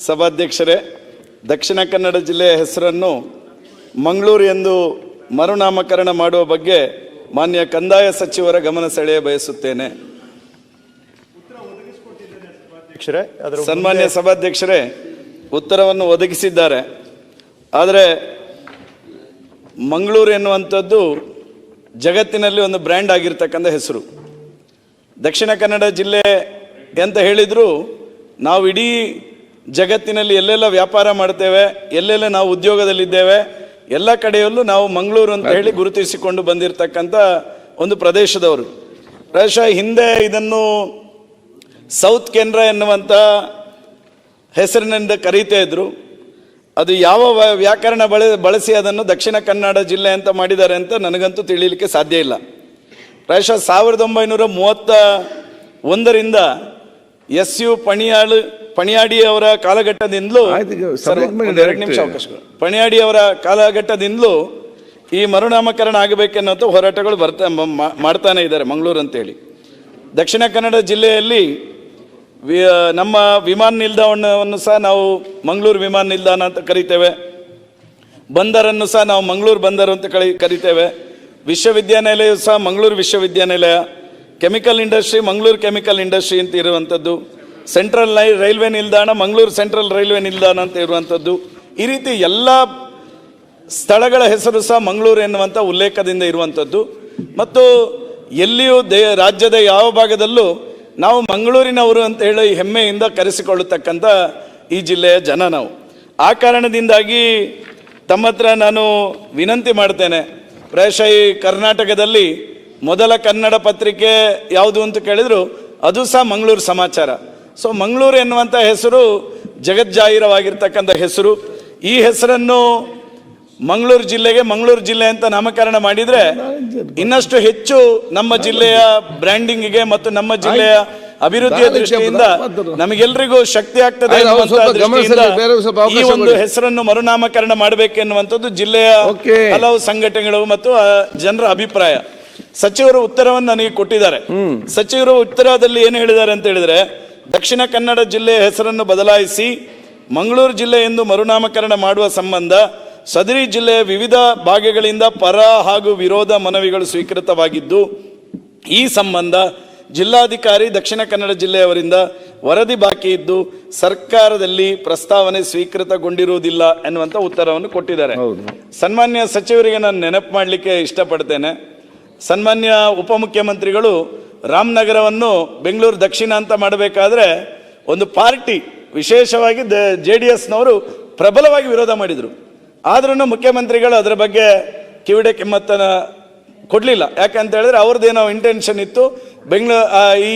ಸಭಾಧ್ಯಕ್ಷರೇ ದಕ್ಷಿಣ ಕನ್ನಡ ಜಿಲ್ಲೆಯ ಹೆಸರನ್ನು ಮಂಗಳೂರು ಎಂದು ಮರುನಾಮಕರಣ ಮಾಡುವ ಬಗ್ಗೆ ಮಾನ್ಯ ಕಂದಾಯ ಸಚಿವರ ಗಮನ ಸೆಳೆಯ ಬಯಸುತ್ತೇನೆ. ಸನ್ಮಾನ್ಯ ಸಭಾಧ್ಯಕ್ಷರೇ ಉತ್ತರವನ್ನು ಒದಗಿಸಿದ್ದಾರೆ. ಆದರೆ ಮಂಗಳೂರು ಎನ್ನುವಂಥದ್ದು ಜಗತ್ತಿನಲ್ಲಿ ಒಂದು ಬ್ರ್ಯಾಂಡ್ ಆಗಿರ್ತಕ್ಕಂಥ ಹೆಸರು. ದಕ್ಷಿಣ ಕನ್ನಡ ಜಿಲ್ಲೆ ಅಂತ ಹೇಳಿದರೂ ನಾವು ಇಡೀ ಜಗತ್ತಿನಲ್ಲಿ ಎಲ್ಲೆಲ್ಲ ವ್ಯಾಪಾರ ಮಾಡ್ತೇವೆ, ಎಲ್ಲೆಲ್ಲ ನಾವು ಉದ್ಯೋಗದಲ್ಲಿದ್ದೇವೆ, ಎಲ್ಲ ಕಡೆಯಲ್ಲೂ ನಾವು ಮಂಗಳೂರು ಅಂತ ಹೇಳಿ ಗುರುತಿಸಿಕೊಂಡು ಬಂದಿರತಕ್ಕಂಥ ಒಂದು ಪ್ರದೇಶದವರು. ಪ್ರಾಯಶಃ ಹಿಂದೆ ಇದನ್ನು ಸೌತ್ ಕೇಂದ್ರ ಎನ್ನುವಂಥ ಹೆಸರಿನಿಂದ ಕರೀತಾ ಇದ್ರು. ಅದು ಯಾವ ವ್ಯಾಕರಣ ಬಳ, ಬಳಸಿ ಅದನ್ನು ದಕ್ಷಿಣ ಕನ್ನಡ ಜಿಲ್ಲೆ ಅಂತ ಮಾಡಿದ್ದಾರೆ ಅಂತ ನನಗಂತೂ ತಿಳಿಯಲಿಕ್ಕೆ ಸಾಧ್ಯ ಇಲ್ಲ. ಪ್ರಾಯಶಃ ಸಾವಿರದ ಒಂಬೈನೂರ ಮೂವತ್ತ ಒಂದರಿಂದ ಎಸ್ ಯು ಪಣಿಯಾಳು ಪಣಿಯಾಡಿ ಅವರ ಕಾಲಘಟ್ಟದಿಂದಲೂ ಎರಡು ನಿಮಿಷ direct. ಅವಕಾಶ ಪಣಿಯಾಡಿ ಅವರ ಕಾಲಘಟ್ಟದಿಂದಲೂ ಈ ಮರುನಾಮಕರಣ ಆಗಬೇಕೆನ್ನುವಂಥ ಹೋರಾಟಗಳು ಬರ್ತಾ ಮಾಡ್ತಾನೆ ಇದ್ದಾರೆ ಮಂಗಳೂರು ಅಂತೇಳಿ. ದಕ್ಷಿಣ ಕನ್ನಡ ಜಿಲ್ಲೆಯಲ್ಲಿ ವಿ- ನಮ್ಮ ವಿಮಾನ ನಿಲ್ದಾಣವನ್ನು ಸಹ ನಾವು ಮಂಗಳೂರು ವಿಮಾನ ನಿಲ್ದಾಣ ಅಂತ ಕರಿತೇವೆ. ಬಂದರನ್ನು ಸಹ ನಾವು ಮಂಗಳೂರು ಬಂದರು ಅಂತ ಕಳಿ ಕರಿತೇವೆ. ವಿಶ್ವವಿದ್ಯಾನಿಲಯ ಸಹ ಮಂಗಳೂರು ವಿಶ್ವವಿದ್ಯಾನಿಲಯ. Chemical industry Mangaluru chemical industry ಅಂತ ಇರುವಂಥದ್ದು. ಸೆಂಟ್ರಲ್ ರೈಲ್ವೆ ನಿಲ್ದಾಣ, ಮಂಗಳೂರು ಸೆಂಟ್ರಲ್ ರೈಲ್ವೆ ನಿಲ್ದಾಣ ಅಂತ ಇರುವಂಥದ್ದು. ಈ ರೀತಿ ಎಲ್ಲ ಸ್ಥಳಗಳ ಹೆಸರು ಸಹ ಮಂಗಳೂರು ಎನ್ನುವಂಥ ಉಲ್ಲೇಖದಿಂದ ಇರುವಂಥದ್ದು. ಮತ್ತು ಎಲ್ಲಿಯೂ ದೇ, ರಾಜ್ಯದ ಯಾವ ಭಾಗದಲ್ಲೂ ನಾವು ಮಂಗಳೂರಿನವರು ಅಂತ ಹೇಳಿ ಹೆಮ್ಮೆಯಿಂದ ಕರೆಸಿಕೊಳ್ಳತಕ್ಕಂಥ ಈ ಜಿಲ್ಲೆಯ ಜನ ನಾವು. ಆ ಕಾರಣದಿಂದಾಗಿ ತಮ್ಮ ಹತ್ರ ನಾನು ವಿನಂತಿ ಮಾಡ್ತೇನೆ. ಪ್ರಾಯಶಃ ಕರ್ನಾಟಕದಲ್ಲಿ ಮೊದಲ ಕನ್ನಡ ಪತ್ರಿಕೆ ಯಾವುದು ಅಂತ ಕೇಳಿದ್ರು ಅದು ಸಹ ಮಂಗಳೂರು ಸಮಾಚಾರ. ಸೊ ಮಂಗಳೂರು ಎನ್ನುವಂಥ ಹೆಸರು ಜಗಜ್ಜಾಹಿರವಾಗಿರ್ತಕ್ಕಂಥ ಹೆಸರು. ಈ ಹೆಸರನ್ನು ಮಂಗಳೂರು ಜಿಲ್ಲೆಗೆ ಮಂಗಳೂರು ಜಿಲ್ಲೆ ಅಂತ ನಾಮಕರಣ ಮಾಡಿದ್ರೆ ಇನ್ನಷ್ಟು ಹೆಚ್ಚು ನಮ್ಮ ಜಿಲ್ಲೆಯ ಬ್ರ್ಯಾಂಡಿಂಗ್ಗೆ ಮತ್ತು ನಮ್ಮ ಜಿಲ್ಲೆಯ ಅಭಿವೃದ್ಧಿಯ ದೃಷ್ಟಿಯಿಂದ. ನಮಗೆಲ್ಲರಿಗೂ ಶಕ್ತಿ ಆಗ್ತದೆ ಈ ಒಂದು ಹೆಸರನ್ನು ಮರುನಾಮಕರಣ ಮಾಡಬೇಕೆನ್ನುವಂಥದ್ದು ಜಿಲ್ಲೆಯ. ಹಲವು ಸಂಘಟನೆಗಳು ಮತ್ತು ಜನರ ಅಭಿಪ್ರಾಯ. ಸಚಿವರು ಉತ್ತರವನ್ನು ನನಗೆ ಕೊಟ್ಟಿದ್ದಾರೆ. ಸಚಿವರು ಉತ್ತರದಲ್ಲಿ ಏನು ಹೇಳಿದ್ದಾರೆ ಅಂತ ಹೇಳಿದ್ರೆ ದಕ್ಷಿಣ ಕನ್ನಡ ಜಿಲ್ಲೆಯ ಹೆಸರನ್ನು ಬದಲಾಯಿಸಿ ಮಂಗಳೂರು ಜಿಲ್ಲೆ ಎಂದು ಮರುನಾಮಕರಣ ಮಾಡುವ ಸಂಬಂಧ ಸದರಿ ಜಿಲ್ಲೆಯ ವಿವಿಧ ಭಾಗಗಳಿಂದ ಪರ ಹಾಗೂ ವಿರೋಧ ಮನವಿಗಳು ಸ್ವೀಕೃತವಾಗಿದ್ದು ಈ ಸಂಬಂಧ ಜಿಲ್ಲಾಧಿಕಾರಿ ದಕ್ಷಿಣ ಕನ್ನಡ ಜಿಲ್ಲೆಯವರಿಂದ ವರದಿ ಬಾಕಿ ಇದ್ದು ಸರ್ಕಾರದಲ್ಲಿ ಪ್ರಸ್ತಾವನೆ ಸ್ವೀಕೃತಗೊಂಡಿರುವುದಿಲ್ಲ ಎನ್ನುವಂತ ಉತ್ತರವನ್ನು ಕೊಟ್ಟಿದ್ದಾರೆ. ಸನ್ಮಾನ್ಯ ಸಚಿವರಿಗೆ ನಾನು ನೆನಪು ಮಾಡಲಿಕ್ಕೆ ಇಷ್ಟಪಡ್ತೇನೆ. ಸನ್ಮಾನ್ಯ ಉಪಮುಖ್ಯಮಂತ್ರಿಗಳು ರಾಮನಗರವನ್ನು ಬೆಂಗಳೂರು ದಕ್ಷಿಣ ಅಂತ ಮಾಡಬೇಕಾದ್ರೆ ಒಂದು ಪಾರ್ಟಿ, ವಿಶೇಷವಾಗಿ ದ ಜೆ ಡಿ ಎಸ್ನವರು ಪ್ರಬಲವಾಗಿ ವಿರೋಧ ಮಾಡಿದರು. ಆದ್ರೂ ಮುಖ್ಯಮಂತ್ರಿಗಳು ಅದರ ಬಗ್ಗೆ ಕಿವಿಡೆ ಕಿಮ್ಮತ್ತನ ಕೊಡಲಿಲ್ಲ. ಯಾಕಂತ ಹೇಳಿದ್ರೆ ಅವ್ರದ್ದೇನೋ ಇಂಟೆನ್ಷನ್ ಇತ್ತು ಬೆಂಗಳೂರು ಈ,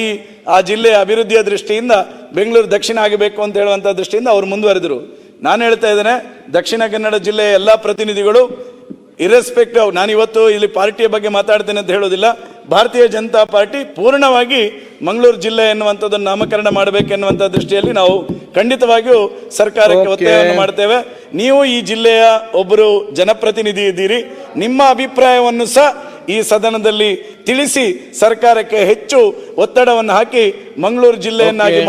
ಆ ಜಿಲ್ಲೆಯ ಅಭಿವೃದ್ಧಿಯ ದೃಷ್ಟಿಯಿಂದ ಬೆಂಗಳೂರು ದಕ್ಷಿಣ ಆಗಬೇಕು ಅಂತ ಹೇಳುವಂಥ ದೃಷ್ಟಿಯಿಂದ ಅವರು ಮುಂದುವರೆದರು. ನಾನು ಹೇಳ್ತಾ ಇದ್ದೇನೆ, ದಕ್ಷಿಣ ಕನ್ನಡ ಜಿಲ್ಲೆಯ ಎಲ್ಲ ಪ್ರತಿನಿಧಿಗಳು ಇರೆಸ್ಪೆಕ್ಟಿವ್ ನಾನು ಇವತ್ತು ಇಲ್ಲಿ ಪಾರ್ಟಿಯ ಬಗ್ಗೆ ಮಾತಾಡ್ತೇನೆ ಅಂತ ಹೇಳೋದಿಲ್ಲ ಭಾರತೀಯ ಜನತಾ ಪಾರ್ಟಿ ಪೂರ್ಣವಾಗಿ ಮಂಗಳೂರು ಜಿಲ್ಲೆ ಎನ್ನುವಂಥದ್ದನ್ನು ನಾಮಕರಣ ಮಾಡಬೇಕೆನ್ನುವಂಥ ದೃಷ್ಟಿಯಲ್ಲಿ ನಾವು ಖಂಡಿತವಾಗಿಯೂ ಸರ್ಕಾರಕ್ಕೆ. ಒತ್ತಾಯವನ್ನು ಮಾಡ್ತೇವೆ ನೀವು ಈ ಜಿಲ್ಲೆಯ ಒಬ್ಬರು ಜನಪ್ರತಿನಿಧಿ ಇದ್ದೀರಿ ನಿಮ್ಮ ಅಭಿಪ್ರಾಯವನ್ನು ಸಹ ಈ ಸದನದಲ್ಲಿ ತಿಳಿಸಿ ಸರ್ಕಾರಕ್ಕೆ ಹೆಚ್ಚು ಒತ್ತಡವನ್ನು ಹಾಕಿ ಮಂಗಳೂರು ಜಿಲ್ಲೆಯನ್ನಾಗಿ Okay.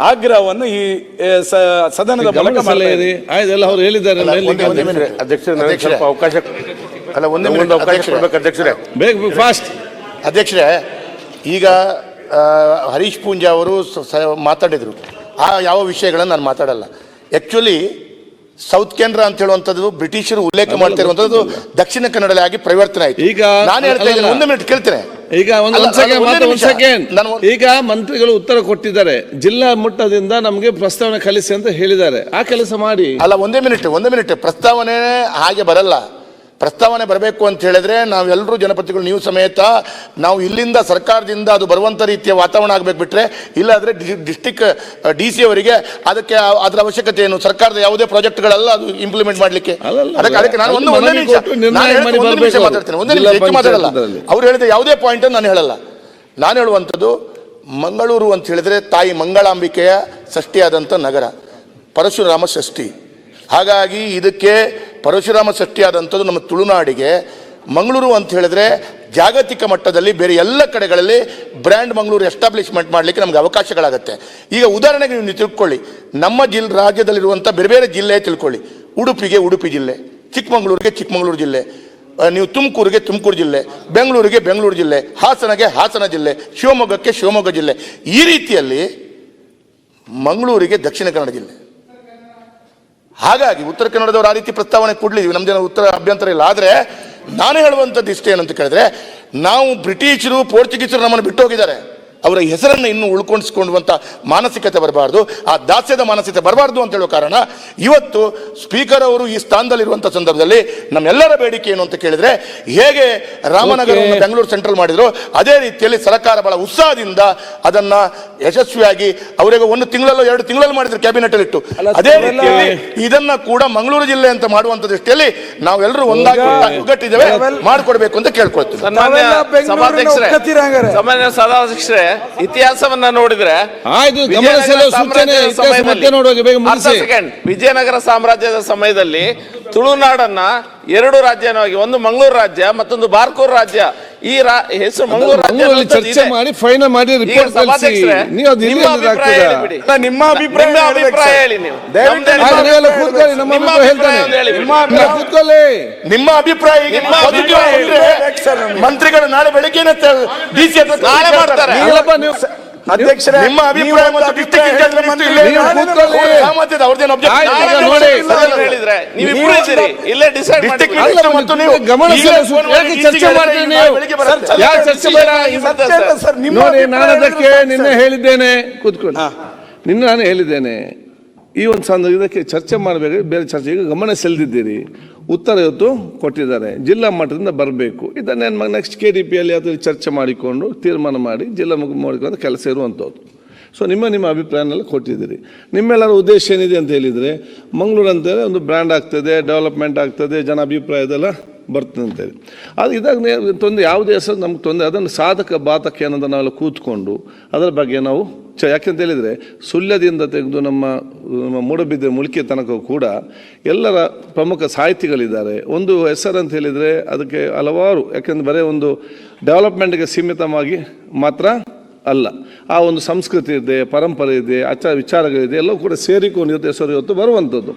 ಆಗ್ರಹವನ್ನು ಈ ಸ- ಸದನದ ಮೂಲಕ ಎಲ್ಲ ಅವ್ರು ಹೇಳಿದ್ದಾರೆ. ಅಧ್ಯಕ್ಷರೇ ನನಗೆ ಸ್ವಲ್ಪ ಅವಕಾಶ ಅಲ್ಲ ಒಂದೇ ಒಂದು ಅವಕಾಶ. ಕೊಡ್ಬೇಕು ಅಧ್ಯಕ್ಷರೇ. ಬೇಗ ಫಾಸ್ಟ್ ಅಧ್ಯಕ್ಷರೇ ಈಗ ಹರೀಶ್ ಪೂಂಜಾ ಅವರು ಮಾತಾಡಿದರು. ಆ ಯಾವ ವಿಷಯಗಳನ್ನು ನಾನು ಮಾತಾಡಲ್ಲ. ಆ್ಯಕ್ಚುಲಿ ಸೌತ್ ಕೇಂದ್ರ ಅಂತ ಹೇಳುವಂಥದ್ದು ಬ್ರಿಟಿಷರು ಉಲ್ಲೇಖ ಮಾಡ್ತಿರುವಂಥದ್ದು ದಕ್ಷಿಣ ಕನ್ನಡದಲ್ಲಿ ಆಗಿ ಪರಿವರ್ತನೆ ಆಯಿತು. ಈಗ ನಾನು ಹೇಳ್ತಾ ಇದ್ದೀನಿ ಒಂದು ಮಿನಿಟ್ ಕೇಳ್ತೇನೆ. ಈಗ ಒಂದು ಅಲ್ಲ, ಸೆಕೆಂಡ್ ಒಂದೇ ಮಾತ್ರ ಒಂದ್ ನಿಮಿಷ. ಸೆಕೆಂಡ್ ನಾನು ಒಂದ್- ಈಗ ಮಂತ್ರಿಗಳು ಉತ್ತರ ಕೊಟ್ಟಿದ್ದಾರೆ. ಜಿಲ್ಲಾ ಮಟ್ಟದಿಂದ ನಮಗೆ ಪ್ರಸ್ತಾವನೆ ಕಲಿಸಿ ಅಂತ ಹೇಳಿದ್ದಾರೆ. ಆ ಕೆಲಸ ಮಾಡಿ. ಅಲ್ಲ ಒಂದೇ ಮಿನಿಟ್ ಒಂದೇ ಮಿನಿಟ್. ಪ್ರಸ್ತಾವನೆ ಹಾಗೆ ಬರಲ್ಲ. ಪ್ರಸ್ತಾವನೆ ಬರಬೇಕು ಅಂತ ಹೇಳಿದ್ರೆ ನಾವೆಲ್ಲರೂ ಜನಪತಿಗಳು ನೀವು ಸಮೇತ ನಾವು ಇಲ್ಲಿಂದ ಸರ್ಕಾರದಿಂದ ಅದು ಬರುವಂಥ ರೀತಿಯ ವಾತಾವರಣ ಆಗಬೇಕು ಬಿಟ್ರೆ ಇಲ್ಲಾದರೆ ಡಿಸ್ಟಿಕ್ ಡಿ ಸಿ ಅವರಿಗೆ ಅದಕ್ಕೆ ಅದರ ಅವಶ್ಯಕತೆ ಏನು? ಸರ್ಕಾರದ ಯಾವುದೇ ಪ್ರಾಜೆಕ್ಟ್ಗಳೆಲ್ಲ ಅದು ಇಂಪ್ಲಿಮೆಂಟ್ ಮಾಡಲಿಕ್ಕೆ? ಅದಕ್ಕೆ ಅದಕ್ಕೆ ನಾನು ಒಂದು ಒಂದೇ ನಿಮಿಷ ನಿಮಿಷ ಮಾತಾಡ್ತೀನಿ ಒಂದೇ ನಿಮಿಷ ಹೆಚ್ಚು ಮಾತಾಡಲ್ಲ. ಅವ್ರು ಹೇಳಿದ ಯಾವುದೇ ಪಾಯಿಂಟ್ ನಾನು ಹೇಳಲ್ಲ. ನಾನು ಹೇಳುವಂಥದ್ದು ಮಂಗಳೂರು ಅಂತ ಹೇಳಿದ್ರೆ ತಾಯಿ ಮಂಗಳಾಂಬಿಕೆಯ ಷಷ್ಠಿಯಾದಂಥ ನಗರ ಪರಶುರಾಮ ಷಷ್ಠಿ ಹಾಗಾಗಿ ಇದಕ್ಕೆ ಪರಶುರಾಮ ಸೃಷ್ಟಿಯಾದಂಥದ್ದು ನಮ್ಮ ತುಳುನಾಡಿಗೆ. ಮಂಗಳೂರು ಅಂತ ಹೇಳಿದ್ರೆ ಜಾಗತಿಕ ಮಟ್ಟದಲ್ಲಿ ಬೇರೆ ಎಲ್ಲ ಕಡೆಗಳಲ್ಲಿ ಬ್ರ್ಯಾಂಡ್ ಮಂಗಳೂರು ಎಸ್ಟಾಬ್ಲಿಷ್ಮೆಂಟ್ ಮಾಡಲಿಕ್ಕೆ ನಮಗೆ ಅವಕಾಶಗಳಾಗುತ್ತೆ. ಈಗ ಉದಾಹರಣೆಗೆ ನೀವು ತಿಳ್ಕೊಳ್ಳಿ, ನಮ್ಮ ಜಿಲ್, ರಾಜ್ಯದಲ್ಲಿರುವಂಥ ಬೇರೆ ಬೇರೆ ಜಿಲ್ಲೆ ತಿಳ್ಕೊಳ್ಳಿ. ಉಡುಪಿಗೆ ಉಡುಪಿ ಜಿಲ್ಲೆ, ಚಿಕ್ಕಮಗಳೂರಿಗೆ ಚಿಕ್ಕಮಗಳೂರು ಜಿಲ್ಲೆ ನೀವು ತುಮಕೂರಿಗೆ ತುಮಕೂರು ಜಿಲ್ಲೆ, ಬೆಂಗಳೂರಿಗೆ ಬೆಂಗಳೂರು ಜಿಲ್ಲೆ, ಹಾಸನಗೆ ಹಾಸನ ಜಿಲ್ಲೆ, ಶಿವಮೊಗ್ಗಕ್ಕೆ ಶಿವಮೊಗ್ಗ ಜಿಲ್ಲೆ. ಈ ರೀತಿಯಲ್ಲಿ ಮಂಗಳೂರಿಗೆ ದಕ್ಷಿಣ ಕನ್ನಡ ಜಿಲ್ಲೆ. ಹಾಗಾಗಿ ಉತ್ತರ ಕನ್ನಡದವರು ಆ ರೀತಿ ಪ್ರಸ್ತಾವನೆ ಕೊಡ್ಲಿದ್ವಿ ನಮ್ಮ ಜನ ಉತ್ತರ ಅಭ್ಯಂತರ ಇಲ್ಲ. ಆದರೆ ನಾನು ಹೇಳುವಂಥದ್ದು ಇಷ್ಟೇನಂತ ಕೇಳಿದ್ರೆ, ನಾವು ಬ್ರಿಟಿಷರು, ಪೋರ್ಚುಗೀಸರು ನಮ್ಮನ್ನು ಬಿಟ್ಟು ಹೋಗಿದ್ದಾರೆ ಅವರ ಹೆಸರನ್ನು ಇನ್ನೂ ಉಳ್ಕೊಂಡಿಸ್ಕೊಳ್ಳುವಂಥ ಮಾನಸಿಕತೆ ಬರಬಾರ್ದು ಆ ದಾಸ್ಯದ ಮಾನಸಿಕತೆ ಬರಬಾರ್ದು ಅಂತ ಹೇಳೋ ಕಾರಣ ಇವತ್ತು ಸ್ಪೀಕರ್ ಅವರು ಈ ಸ್ಥಾನದಲ್ಲಿರುವಂಥ ಸಂದರ್ಭದಲ್ಲಿ ನಮ್ಮೆಲ್ಲರ ಬೇಡಿಕೆ ಏನು ಅಂತ ಕೇಳಿದ್ರೆ ಹೇಗೆ ರಾಮನಗರವನ್ನು ಬೆಂಗಳೂರು ಸೆಂಟ್ರಲ್ ಮಾಡಿದ್ರು ಅದೇ ರೀತಿಯಲ್ಲಿ ಸರ್ಕಾರ ಬಹಳ ಉತ್ಸಾಹದಿಂದ ಅದನ್ನ ಯಶಸ್ವಿಯಾಗಿ ಅವರಿಗೆ ಒಂದು ತಿಂಗಳಲ್ಲೋ ಎರಡು ತಿಂಗಳಲ್ಲಿ ಮಾಡಿದ್ರು ಕ್ಯಾಬಿನೆಟ್ ಇಟ್ಟು. ಅದೇ ರೀತಿಯಲ್ಲಿ ಇದನ್ನ ಕೂಡ ಮಂಗಳೂರು ಜಿಲ್ಲೆ ಅಂತ ಮಾಡುವಂತ ದೃಷ್ಟಿಯಲ್ಲಿ ನಾವೆಲ್ಲರೂ ಒಂದಾಗಿ ಒಗ್ಗಟ್ಟಿದ್ದೇವೆ ಮಾಡಿಕೊಡ್ಬೇಕು ಅಂತ ಕೇಳ್ಕೊಳ್ತೀವಿ. ಸಭಾಧ್ಯಕ್ಷರೇ ಇತಿಹಾಸವನ್ನ ನೋಡಿದ್ರೆ ವಿಜಯನಗರ ಸಾಮ್ರಾಜ್ಯದ ಸಮಯದಲ್ಲಿ ತುಳುನಾಡನ್ನ ಎರಡು ರಾಜ್ಯವಾಗಿ ಒಂದು ಮಂಗಳೂರು ರಾಜ್ಯ ಮತ್ತೊಂದು ಬಾರ್ಕೂರ್ ರಾಜ್ಯ. ಈ ರಾ- ಹೆಸರು ಮಂಗಳೂರು ಚರ್ಚೆ ಮಾಡಿ ಫೈನಲ್ ಮಾಡಿ ರಿಪೋರ್ಟ್ ಕಳಿಸಿ. ನೀವು ಅದು ನಿಮ್ಮ ಇಲ್ಲಿ ಅಭಿಪ್ರಾಯ ನಿಮ್ಮ ಅಭಿಪ್ರಾಯ ಹೇಳಿ ನೀವು. ದಯವಿಟ್ಟು ಕೂತ್ಕೊಳ್ಳಿ ನಮ್ಮ ಅಭಿಪ್ರಾಯ ಹೇಳ್ತಾನೆ. ನಿಮ್ಮ ಕೂತ್ಕೊಳ್ಳಿ. ನಿಮ್ಮ ಅಭಿಪ್ರಾಯ ಮಂತ್ರಿಗಳು ನಾಳೆ ಬೆಳಿಗ್ಗೆ ಡಿ ಸಿ ಹತ್ರ ನಾಳೆ ಮಾಡ್ತಾರೆ. ಅಧ್ಯಕ್ಷರೇ ನಿಮ್ಮ ಅಭಿಪ್ರಾಯ ಮತ್ತು ಡಿಸ್ಟ್ರಿಕ್ಟ್ judge minister ಇಲ್ಲೇ ನೀವು ಇದ್ದಾರೆ. ಕೂತ್ಕೊಳ್ಳಿ. ಅವ್ರ ಅವ್ರದ್ದೇನು objection ಆಯ್ತು, ಈಗ ನೋಡಿ. ಸದನ ಹೇಳಿದ್ರೆ ನೀವು ಇಬ್ರು ಇದ್ದೀರಿ ಇಲ್ಲೇ ಡಿಸೈಡ್ District ಮಾಡಿ minister ಮತ್ತು ನೀವು ನೀವು ಗಮನ ಈಗಲೇ ಸೆಳೆಯುವ phone ಯಾಕೆ ಚರ್ಚೆ DC ಗೆ ಮಾಡ್ತೀರಿ ನೀವು? ಬೆಳಿಗ್ಗೆ ಬರುತ್ತೆ. ಸರ್, ಯಾಕೆ ಚರ್ಚೆ ಬೇಡ ಸತ್ಯ ಅಲ್ಲ ಸರ್, ನಿಮ್ಮ ನೋಡಿ ಅಭಿಪ್ರಾಯ ನಾನು ಅದಕ್ಕೆ ನಿನ್ನೆ ಹೇಳಿದ್ದೇನೆ ಕೂತ್ಕೊಂಡು ನಿನ್ನೆ ನಾನು ಹೇಳಿದ್ದೇನೆ ಈ ಒಂದು ಸಂದರ್ಭ ಇದಕ್ಕೆ ಚರ್ಚೆ ಮಾಡಬೇಕು ಬೇರೆ ಚರ್ಚೆ ಈಗ ಗಮನ ಸೆಳೆದಿದ್ದೀರಿ ಉತ್ತರ ಇವತ್ತು ಕೊಟ್ಟಿದ್ದಾರೆ. ಜಿಲ್ಲಾ ಮಟ್ಟದಿಂದ ಬರಬೇಕು. ಇದನ್ನೇನು ನೆಕ್ಸ್ಟ್ ಕೆ ಡಿ ಪಿಯಲ್ಲಿ ಅದರಲ್ಲಿ ಚರ್ಚೆ ಮಾಡಿಕೊಂಡು ತೀರ್ಮಾನ ಮಾಡಿ ಜಿಲ್ಲಾ ಮುಖ ಮಾಡಿಕೊಂಡು ಕೆಲಸ ಇರುವಂಥದ್ದು ಸೊ ನಿಮ್ಮ ನಿಮ್ಮ ಅಭಿಪ್ರಾಯನೆಲ್ಲ ಕೊಟ್ಟಿದ್ದೀರಿ. ನಿಮ್ಮೆಲ್ಲರ ಉದ್ದೇಶ ಏನಿದೆ ಅಂತ ಹೇಳಿದರೆ ಮಂಗಳೂರು ಅಂತೇಳಿ ಒಂದು ಬ್ರ್ಯಾಂಡ್ ಆಗ್ತದೆ ಡೆವಲಪ್ಮೆಂಟ್ ಆಗ್ತದೆ, ಜನ ಅಭಿಪ್ರಾಯದೆಲ್ಲ ಬರ್ತದೆ ಅಂತೇಳಿ ಅದು ಇದಾಗ ತೊಂದರೆ, ಯಾವುದೇ ಹೆಸರು ನಮ್ಗೆ ತೊಂದರೆ, ಅದನ್ನು ಸಾಧಕ, ಬಾಧಕ ಏನಂತ ನಾವೆಲ್ಲ ಕೂತ್ಕೊಂಡು, ಅದರ ಬಗ್ಗೆ ನಾವು ಚ ಯಾಕೆಂತ ಹೇಳಿದರೆ, ಸುಳ್ಯದಿಂದ ತೆಗೆದು ನಮ್ಮ ನಮ್ಮ ಮೂಡಬಿದ್ದೆ ಮುಳಿಕೆ ತನಕ ಕೂಡ ಎಲ್ಲರ ಪ್ರಮುಖ ಸಾಹಿತಿಗಳಿದ್ದಾರೆ. ಒಂದು ಹೆಸರು ಅಂತ ಹೇಳಿದರೆ ಅದಕ್ಕೆ ಹಲವಾರು, ಯಾಕೆಂದರೆ ಬರೀ ಒಂದು ಡೆವಲಪ್ಮೆಂಟ್ಗೆ ಸೀಮಿತವಾಗಿ ಮಾತ್ರ ಅಲ್ಲ, ಆ ಒಂದು ಸಂಸ್ಕೃತಿ ಇದೆ, ಪರಂಪರೆ ಇದೆ ಆಚಾರ ವಿಚಾರಗಳಿದೆ ಎಲ್ಲವೂ ಕೂಡ ಸೇರಿಕೊಂಡು ಹೆಸರು ಇವತ್ತು ಬರುವಂಥದ್ದು.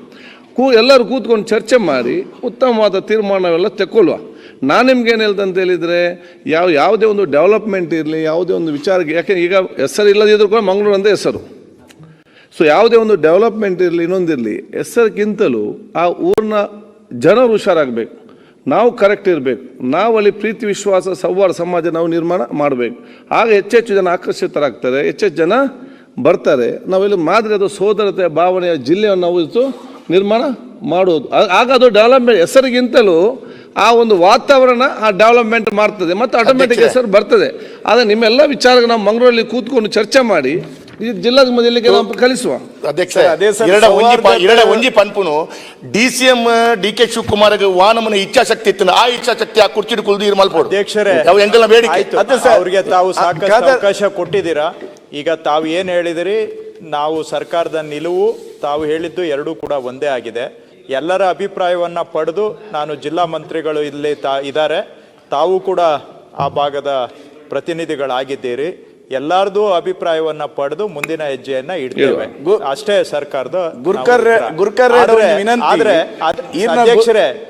ಕೂ, ಎಲ್ಲರೂ ಕೂತ್ಕೊಂಡು ಚರ್ಚೆ ಮಾಡಿ ಉತ್ತಮವಾದ ತೀರ್ಮಾನವೆಲ್ಲ ತೆಕ್ಕೊಳ್ಳುವ ನಾನು ನಿಮ್ಗೇನು ಏನು ಹೇಳ್ದೆ ಅಂತ ಹೇಳಿದರೆ, ಯಾವ, ಯಾವುದೇ ಒಂದು ಡೆವಲಪ್ಮೆಂಟ್ ಇರಲಿ, ಯಾವುದೇ ಒಂದು ವಿಚಾರಕ್ಕೆ, ಯಾಕೆ ಈಗ ಹೆಸರು ಇಲ್ಲದಿದ್ರೂ ಕೂಡ ಮಂಗಳೂರು ಅಂತ ಹೆಸರು. ಸೊ ಯಾವುದೇ ಒಂದು ಡೆವಲಪ್ಮೆಂಟ್ ಇರಲಿ ಇನ್ನೊಂದಿರಲಿ ಹೆಸರಿಗಿಂತಲೂ ಆ ಊರಿನ ಜನರು ಹುಷಾರಾಗಬೇಕು. ನಾವು ಕರೆಕ್ಟ್ ಇರಬೇಕು. ನಾವು ಅಲ್ಲಿ ಪ್ರೀತಿ, ವಿಶ್ವಾಸ, ಸೌಹಾರ್ದ ಸಮಾಜ ನಾವು ನಿರ್ಮಾಣ ಮಾಡಬೇಕು. ಆಗ ಹೆಚ್ಚೆಚ್ಚು ಜನ ಆಕರ್ಷಿತರಾಗ್ತಾರೆ. ಹೆಚ್ಚೆಚ್ಚು ಜನ ಬರ್ತಾರೆ. ನಾವೆಲ್ಲಿ ಮಾದರಿ ಅದು ಸೋದರತೆ ಭಾವನೆಯ ಜಿಲ್ಲೆಯನ್ನು ನಾವು ಇತ್ತು ನಿರ್ಮಾಣ ಮಾಡೋದು. ಆಗ ಅದು ಡೆವಲಪ್ಮೆಂಟ್ ಹೆಸರಿಗಿಂತಲೂ ಆ ಒಂದು ವಾತಾವರಣ ಆ ಡೆವಲಪ್ಮೆಂಟ್ ಮಾಡ್ತದೆ. ಮತ್ತು ಆಟೋಮೆಟಿಕ್ ಹೆಸರು ಬರ್ತದೆ. ಆದರೆ ನಿಮ್ಮೆಲ್ಲ ವಿಚಾರ ನಾವು ಮಂಗಳೂರಲ್ಲಿ ಕೂತ್ಕೊಂಡು ಚರ್ಚೆ ಮಾಡಿ ಈ ಜಿಲ್ಲಾ ಮೊದಲಿಗೆ ನಾವು ಕಲಿಸುವ. ಅಧ್ಯಕ್ಷ ಅದೇ ಸರ್ ಎರಡ ಒಂಜಿ ಪನ್ಪುನು D C M D K Shivakumar ವಾನಮನ ಇಚ್ಛಾಶಕ್ತಿ ಇತ್ತು ಆ ಇಚ್ಛಾಶಕ್ತಿ ಆ ಕುರ್ಚಿ ಕುಲ್ದು ಇರ್ ಮಲ್ಪೋಡು. ಅಧ್ಯಕ್ಷರೇ ಎಂಗೆಲ್ಲ ಬೇಡಿಕೆ? ಆಯ್ತು. ಅದೇ ಸರ್. ಅವ್ರಿಗೆ ತಾವು ಸಾಕಷ್ಟು ಅವಕಾಶ ಕೊಟ್ಟಿದ್ದೀರಾ? ಈಗ ತಾವು ಏನು ಹೇಳಿದಿರಿ ನಾವು ಸರ್ಕಾರದ ನಿಲುವು ತಾವು ಹೇಳಿದ್ದು ಎರಡೂ ಕೂಡ ಒಂದೇ ಆಗಿದೆ. ಎಲ್ಲರ ಅಭಿಪ್ರಾಯವನ್ನು ಪಡೆದು ನಾನು ಜಿಲ್ಲಾ ಮಂತ್ರಿಗಳು ಇಲ್ಲಿ ತಾ ಇದ್ದಾರೆ. ತಾವು ಕೂಡ ಆ ಭಾಗದ ಪ್ರತಿನಿಧಿಗಳಾಗಿದ್ದೀರಿ. ಎಲ್ಲಾರ್ದು ಅಭಿಪ್ರಾಯವನ್ನ ಪಡೆದು ಮುಂದಿನ ಹೆಜ್ಜೆಯನ್ನ ಇಡ್ತೇವೆ. ಅಷ್ಟೇ ಸರ್ಕಾರದ ಗುರ್ಕರ್ ಆದ್ರೆ- ಅಧ್ಯಕ್ಷರೇ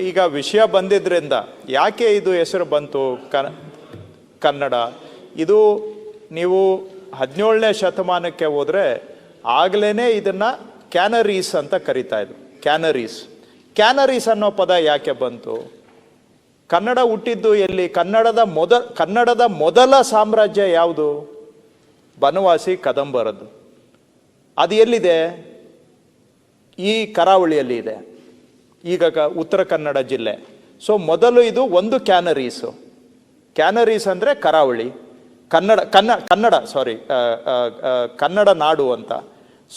ಈಗ ವಿಷಯ ಬಂದಿದ್ರಿಂದ ಯಾಕೆ ಇದು ಹೆಸರು ಬಂತು ಕನ್- ಕನ್ನಡ? ಇದು ನೀವು ಹದಿನೇಳನೇ ಶತಮಾನಕ್ಕೆ ಹೋದ್ರೆ ಆಗ್ಲೇನೆ ಇದನ್ನ ಕ್ಯಾನರೀಸ್ ಅಂತ ಕರಿತಾ ಇದ್ರು. ಕ್ಯಾನರೀಸ್ ಕ್ಯಾನರೀಸ್ ಅನ್ನೋ ಪದ ಯಾಕೆ ಬಂತು? ಕನ್ನಡ ಹುಟ್ಟಿದ್ದು ಎಲ್ಲಿ? ಕನ್ನಡದ ಮೊದ, ಕನ್ನಡದ ಮೊದಲ ಸಾಮ್ರಾಜ್ಯ ಯಾವುದು? ಬನವಾಸಿ ಕದಂಬರದ್ದು. ಅದು ಎಲ್ಲಿದೆ? ಈ ಕರಾವಳಿಯಲ್ಲಿ ಇದೆ. ಈಗ ಉತ್ತರ ಕನ್ನಡ ಜಿಲ್ಲೆ. ಸೊ ಮೊದಲು ಇದು ಒಂದು ಕ್ಯಾನರೀಸು ಕ್ಯಾನರೀಸ್ ಅಂದರೆ ಕರಾವಳಿ. ಕನ್ನಡ, ಕನ್ನ, ಕನ್ನಡ ಸಾರಿ ಕನ್ನಡ ನಾಡು ಅಂತ.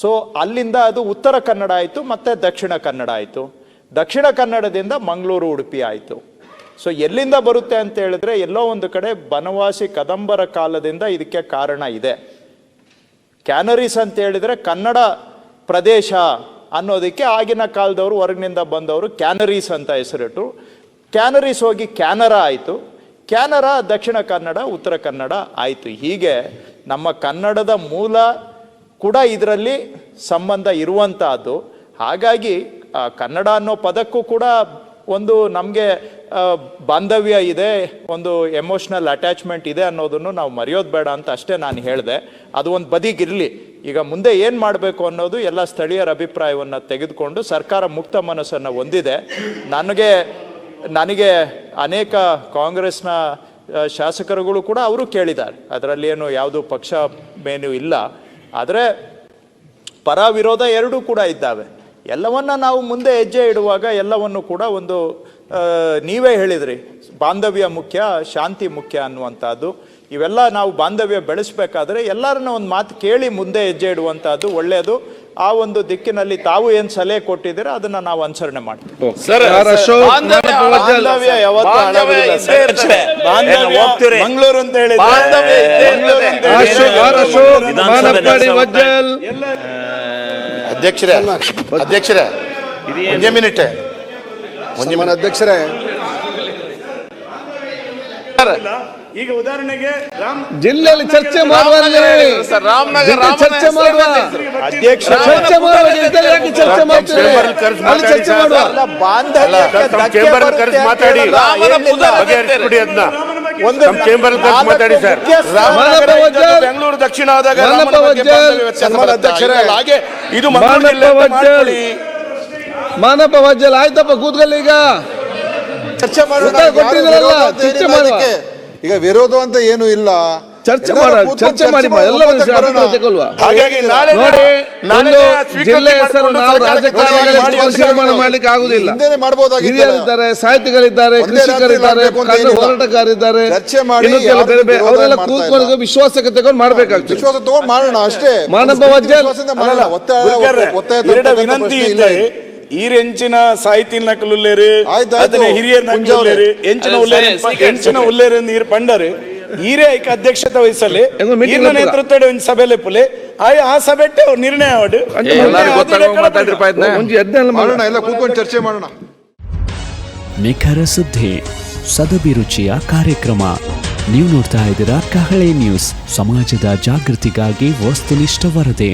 ಸೊ ಅಲ್ಲಿಂದ ಅದು ಉತ್ತರ ಕನ್ನಡ ಆಯಿತು, ಮತ್ತು ದಕ್ಷಿಣ ಕನ್ನಡ ಆಯಿತು. ದಕ್ಷಿಣ ಕನ್ನಡದಿಂದ ಮಂಗಳೂರು ಉಡುಪಿ ಆಯಿತು. ಸೊ ಎಲ್ಲಿಂದ ಬರುತ್ತೆ ಅಂತ ಹೇಳಿದ್ರೆ, ಎಲ್ಲೋ ಒಂದು ಕಡೆ ಬನವಾಸಿ ಕದಂಬರ ಕಾಲದಿಂದ ಇದಕ್ಕೆ ಕಾರಣ ಇದೆ. ಕ್ಯಾನರೀಸ್ ಅಂತ ಹೇಳಿದ್ರೆ ಕನ್ನಡ ಪ್ರದೇಶ ಅನ್ನೋದಕ್ಕೆ ಆಗಿನ ಕಾಲದವರು, ಹೊರಗಿನಿಂದ ಬಂದವರು ಕ್ಯಾನರೀಸ್ ಅಂತ ಹೆಸರಿಟ್ಟು. ಕ್ಯಾನರೀಸ್ ಹೋಗಿ ಕ್ಯಾನರಾ ಆಯಿತು. ಕ್ಯಾನರಾ ದಕ್ಷಿಣ ಕನ್ನಡ, ಉತ್ತರ ಕನ್ನಡ ಆಯಿತು. ಹೀಗೆ ನಮ್ಮ ಕನ್ನಡದ ಮೂಲ ಕೂಡ ಇದರಲ್ಲಿ ಸಂಬಂಧ ಇರುವಂತಹದ್ದು. ಹಾಗಾಗಿ ಕನ್ನಡ ಅನ್ನೋ ಪದಕ್ಕೂ ಕೂಡ ಒಂದು ನಮಗೆ ಬಾಂಧವ್ಯ ಇದೆ, ಒಂದು ಎಮೋಷ್ನಲ್ ಅಟ್ಯಾಚ್ಮೆಂಟ್ ಇದೆ ಅನ್ನೋದನ್ನು ನಾವು ಮರೆಯೋದು ಬೇಡ ಅಂತ ಅಷ್ಟೇ ನಾನು ಹೇಳಿದೆ. ಅದು ಒಂದು ಬದಿಗಿರಲಿ ಈಗ ಮುಂದೆ ಏನು ಮಾಡಬೇಕು ಅನ್ನೋದು ಎಲ್ಲ ಸ್ಥಳೀಯರ ಅಭಿಪ್ರಾಯವನ್ನು ತೆಗೆದುಕೊಂಡು ಸರ್ಕಾರ ಮುಕ್ತ ಮನಸ್ಸನ್ನು ಹೊಂದಿದೆ. ನನಗೆ ನನಗೆ ಅನೇಕ ಕಾಂಗ್ರೆಸ್ನ ಶಾಸಕರುಗಳು ಕೂಡ ಅವರು ಕೇಳಿದ್ದಾರೆ. ಅದರಲ್ಲಿ ಏನು ಯಾವುದು ಪಕ್ಷ ಮೇನು ಇಲ್ಲ. ಆದರೆ ಪರ ವಿರೋಧ ಎರಡೂ ಕೂಡ ಇದ್ದಾವೆ. ಎಲ್ಲವನ್ನ ನಾವು ಮುಂದೆ ಹೆಜ್ಜೆ ಇಡುವಾಗ ಎಲ್ಲವನ್ನು ಕೂಡ ಒಂದು ನೀವೇ ಹೇಳಿದ್ರಿ. ಬಾಂಧವ್ಯ ಮುಖ್ಯ, ಶಾಂತಿ ಮುಖ್ಯ ಅನ್ನುವಂಥದ್ದು. ಇವೆಲ್ಲ ನಾವು ಬಾಂಧವ್ಯ ಬೆಳೆಸಬೇಕಾದ್ರೆ ಎಲ್ಲರನ್ನ ಒಂದು ಮಾತು ಕೇಳಿ ಮುಂದೆ ಹೆಜ್ಜೆ ಇಡುವಂಥದ್ದು ಒಳ್ಳೆಯದು ಆ ಒಂದು ದಿಕ್ಕಿನಲ್ಲಿ ತಾವು ಏನ್ ಸಲಹೆ ಕೊಟ್ಟಿದ್ದೀರಾ ಅದನ್ನ ನಾವು ಅನುಸರಣೆ ಮಾಡ್ತೀವಿ. ಸರ್ ಆರ್ ಅಶೋಕ್, ಬಾಂಧವ್ಯ- ಮಾನವ ಬಾಂಧವ್ಯ ಯಾವತ್ತೂ ಬಾಂಧವ್ಯ ಸರ್. ಬಾಂಧವ್ಯ ಹೋಗ್ತೀರಿ. ಮಂಗಳೂರು ಅಂತ ಹೇಳಿದ್ರೆ ಬಾಂಧವ್ಯ ಇದ್ದೇ ಮಂಗಳೂರು ಅಂತ ಹೇಳಿದ್ರೆ ಅಶೋಕ್ ಅಶೋಕ್? ಮಾನಪ್ಪಾಡಿ ವಜ್ಜಲ್. ಅಧ್ಯಕ್ಷರೇ ಅಧ್ಯಕ್ಷರೇ ಒಂದೇ ಮಿನಿಟ್ ಸನ್ಮಾನ್ಯ ಅಧ್ಯಕ್ಷರೇ. ಈಗ ಉದಾಹರಣೆಗೆ ರಾಮ್ ಜಿಲ್ಲೆಯಲ್ಲಿ ಚರ್ಚೆ ಮಾಡುವ ಸರ್ ರಾಮನಗರ ಜಿಲ್ಲೆ ಚರ್ಚೆ ಮಾಡುವ ಅಧ್ಯಕ್ಷ ಚರ್ಚೆ ಮಾಡುವ ಚರ್ಚೆ ಮಾಡ್ತೀರಿ ಅಲ್ಲಿ ಚರ್ಚೆ ಮಾತಾಡಿ ಮಾಡುವ ಕರೆಸಿ ಮಾತಾಡಿ. ಬಗೆಹರಿಸ್ಬಿಡಿ ಅದನ್ನ ಒಂದು ಚೇಂಬರ್ ಕರೆಸಿ ಮಾತಾಡಿ ಸರ್. ಬೆಂಗಳೂರು ದಕ್ಷಿಣ ಆದಾಗ. ಅಧ್ಯಕ್ಷರೇ. ಹಾಗೆ ಇದು ಮಾನಪ್ಪ ವಜ್ಜಲ್. ಆಯ್ತಪ್ಪ ಕೂತ್ಕಲ್ಲ ಈಗ ಚರ್ಚೆ ಮಾಡಿ ಕೊಟ್ಟಿದ್ರಲ್ಲ, ಚರ್ಚೆ. ಈಗ ವಿರೋಧ ಅಂತ ಏನು ಇಲ್ಲ ಚರ್ಚೆ ಮಾಡ ಚರ್ಚೆ ಮಾಡಿ ಹಾಗಾಗಿ ನಾಳೆ ನೋಡಿ ಜಿಲ್ಲೆ ಹೆಸರು ನಾವು. ಮಾಡ್ಲಿಕ್ಕೆ ಆಗುದಿಲ್ಲ. ಹಿರಿಯರಿದ್ದಾರೆ ಸಾಹಿತಿಗಳಿದ್ದಾರೆ ಕೃಷಿಕರಿದ್ದಾರೆ. ಹೋರಾಟಗಾರಿದ್ದಾರೆ ಚರ್ಚೆ ಮಾಡಿ ಅವರೆಲ್ಲ ಕೂತ್ಕೊಂಡು. ವಿಶ್ವಾಸಕ್ಕೆ ತಗೊಂಡು ಮಾಡ್ಬೇಕಾಗ್ತದೆ ವಿಶ್ವಾಸ ತಗೊಂಡು ಮಾಡೋಣ ಅಷ್ಟೇ ಮಾನವ. ಒತ್ತಾಯ ಒತ್ತಾಯ ವಿನಂತಿ ಇಲ್ಲ. ಈರೆಂಚಿನ ಸಾಹಿತಿ ನಕಲುಲ್ಲೇರು ಆಯ್ತು, ಆಯ್ತು. ಅದನ್ನ ಹಿರಿಯರ. ನಕಲುಲ್ಲೇರು ಎಂಚಿನ ಉಲ್ಲೇರು ಎಂಚಿನ. ಉಲ್ಲೇರು ನೀರು ಪಂಡರು ಈರೇ ಐಕ ಅಧ್ಯಕ್ಷತೆ ವಹಿಸಲಿ ಇನ್ನ meeting ಈರ್ನ ಒಂದು ಸಭೆಲೆ ಪುಲೆ ಆಯ್ ಆ ಸಭೆಟ್ಟೆ ನಿರ್ಣಯ ಆಡು ಮುಂಚೆ ಯಜ್ಞ ಮಾಡೋಣ ಎಲ್ಲ ಕೂತ್ಕೊಂಡು ಚರ್ಚೆ ಮಾಡೋಣ. ನಿಖರ ಸುದ್ದಿ ಸದಭಿರುಚಿಯ ಕಾರ್ಯಕ್ರಮ. ನೀವು ನೋಡ್ತಾ ಇದ್ದೀರಾ ಕಹಳೆ ನ್ಯೂಸ್ ಸಮಾಜದ ಜಾಗೃತಿಗಾಗಿ ವಸ್ತುನಿಷ್ಠ ವರದಿ.